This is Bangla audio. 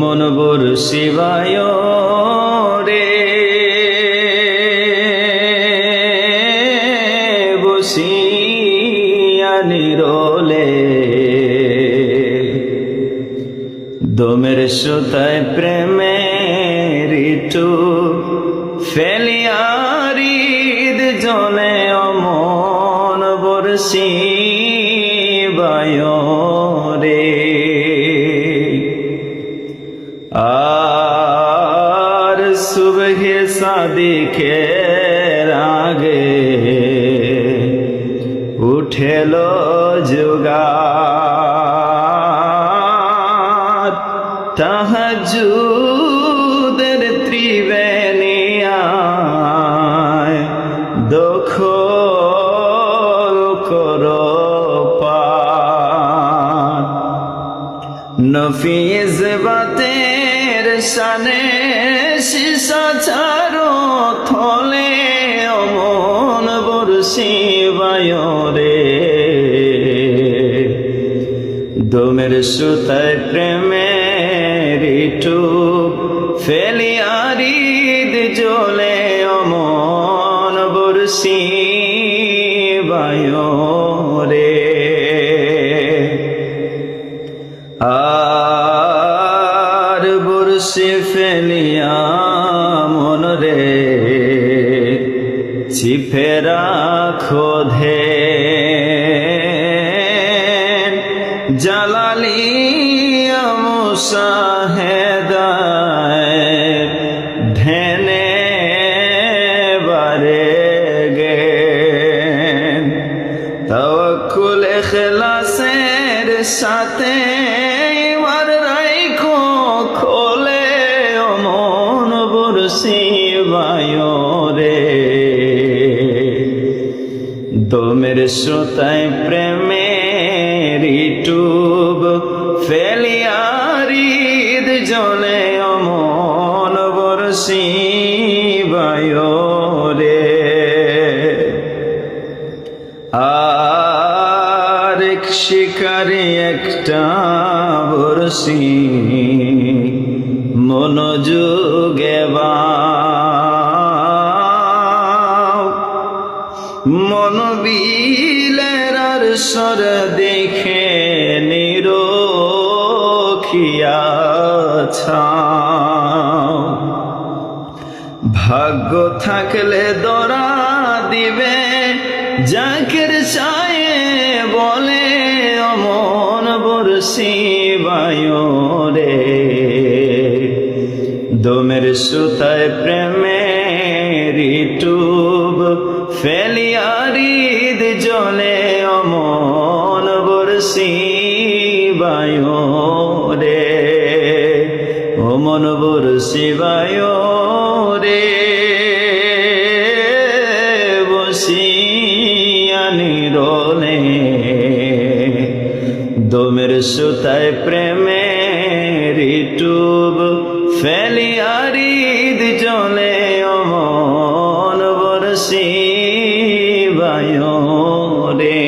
মন বর শিবায় রে। বসিয়া নিরলে। দমের সুতায় প্রেমের ইটু ফেলিয়ারিদ জলে অমন বরসি রে। আর সুবহে সাদিকে আগে উঠেল যুগার তাহাজুদের ত্রিবেণিয়ায় দখল কর নফিজ বাতের সানে শিশা ছাড়ো, থলে অমন বরসি রে। দমের সুতায় প্রেমের ইটু ফেলিয়ারিদ জলে অমন বরসি রে। বর্ষে ফেলিয়া মনরে চিফেরা খোধে জালালি মুসাহেদায় ধ্যানে বারে গে সাথে দমের শ্রোতায় প্রেমের ইটুব, ফেলিয়ারিদ জলে অমন বরসি রে। আর এক একটা বরসি মনোযোগে বাও মনবিলের আর দেখে নিরখিয়া ভাগ্য থাকলে দরা দিবে, জাকের চায়ে বলে, অমন বরসি রে। দমের সুতায় প্রেমের টুব ফেলিয়ারিদ জলে অমন বরসি রে। অমন বরসি রে। বসিয়ানি রোলে। দমের সুতায় প্রেমের টু বায়রে